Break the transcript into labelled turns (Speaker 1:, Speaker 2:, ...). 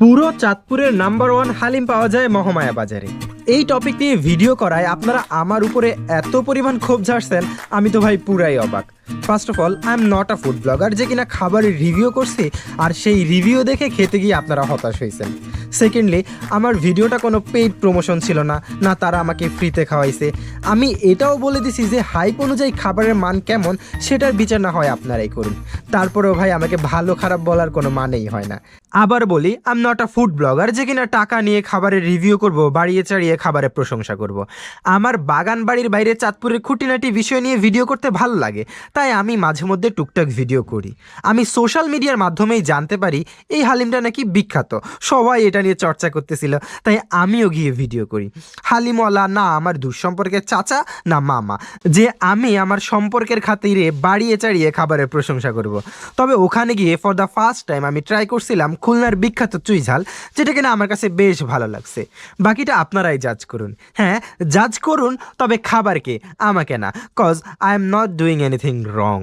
Speaker 1: পুরো চাঁদপুরের number one Halim পাওয়া যায় মহামায়া বাজারে। এই টপিক নিয়ে ভিডিও করায় আপনারা আমার উপরে এত পরিমাণ ক্ষোভ ঝাড়ছেন, আমি তো ভাই পুরাই অবাক। First of all I am not a food blogger যে কিনা খাবারের রিভিউ করছি, আর সেই রিভিউ দেখে খেতে গিয়ে আপনারা হতাশ হয়েছেন। সেকেন্ডলি আমার ভিডিওটা কোনো পেইড প্রমোশন ছিল না না তারা আমাকে ফ্রিতে খাওয়াইছে। আমি এটাও বলে দিছি যে হাইপ অনুযায়ী খাবারের মান কেমন, সেটার বিচার না হয় আপনারাই করুন। তারপরেও ভাই, আমাকে ভালো খারাপ বলার কোনো মানেই হয় না। আবার বলি I'm not a food blogger যে কিনা টাকা নিয়ে খাবারের রিভিউ করব, বাড়িয়ে চাড়িয়ে খাবারের প্রশংসা করব। আমার বাগান বাড়ির বাইরে চাঁদপুরের খুঁটিনাটি বিষয় নিয়ে ভিডিও করতে ভালো লাগে, তাই আমি মাঝে মধ্যে টুকটাক ভিডিও করি। আমি সোশ্যাল মিডিয়ার মাধ্যমেই জানতে পারি, এই হালিমটা নাকি বিখ্যাত। সবাই এটা নিয়ে চর্চা করতেছিল, তাই আমিও গিয়ে ভিডিও করি। হালিমওয়ালা, না, আমার দুঃসম্পর্কের চাচা, না, মামা, যে আমি আমার সম্পর্কের খাতিরে বাড়িয়ে চাড়িয়ে খাবারের প্রশংসা করব। তবে ওখানে গিয়ে ফর দ্য ফার্স্ট টাইম আমি ট্রাই করছিলাম খুলনার বিখ্যাত চুই ঝাল যেটা কিনা আমার কাছে বেশ ভালো লাগছে। বাকিটা আপনারাই জাজ করুন। হ্যাঁ জাজ করুন, তবে খাবারকে আমাকে না cause I am not doing anything wrong